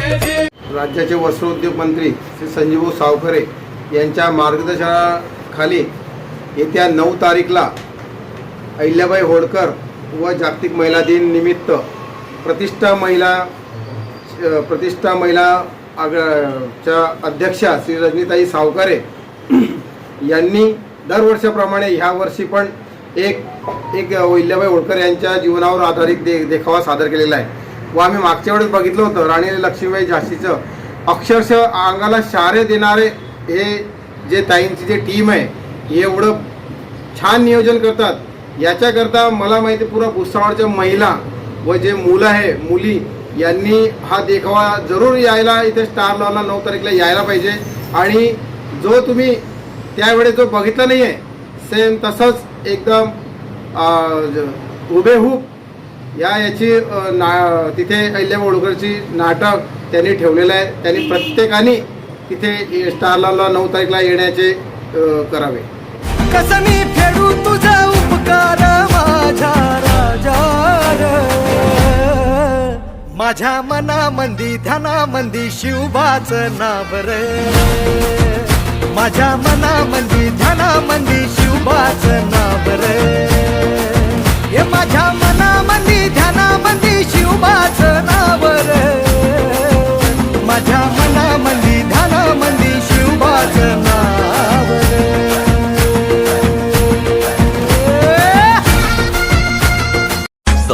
राज्याचे वस्त्रोद्योग मंत्री श्री संजीवभाऊ सावकरे यांच्या मार्गदर्शनाखाली येत्या नऊ तारीखला अहिल्याबाई होळकर व जागतिक महिला दिन निमित्त प्रतिष्ठा महिला प्रतिष्ठा महिला आग च्या अध्यक्षा श्री रजनीताई सावकारे यांनी दरवर्षाप्रमाणे ह्या वर्षी पण एक एक अहिल्याबाई होळकर यांच्या जीवनावर आधारित दे देखावा सादर केलेला आहे. व आम्ही मागच्या वेळेस बघितलं होतं राणी लक्ष्मीबाई झाशीचं. अक्षरशः अंगाला शारे देणारे हे जे ताईंची जे टीम आहे हे एवढं छान नियोजन करतात. याच्याकरता मला माहिती आहे, पुरा भुसावळच्या महिला व जे मुलं आहे मुली यांनी हा देखावा जरूर यायला इथे स्टार लॉनला नऊ तारीखला यायला पाहिजे. आणि जो तुम्ही त्यावेळेस जो बघितला नाही आहे सेम तसंच एकदम अं, हुबेहूब या याची ना तिथे अहिल्या होळकरची नाटक त्यांनी ठेवलेलं आहे. त्यांनी प्रत्येकाने तिथे स्टारला नऊ तारीखला येण्याचे करावे. कसं मी फेडू तुझा उपकार माझ्या राजा माझ्या मनामंदी ध्यानामंदी शिवबाच नाव रे. माझ्या मनामंदी ध्यानामंदी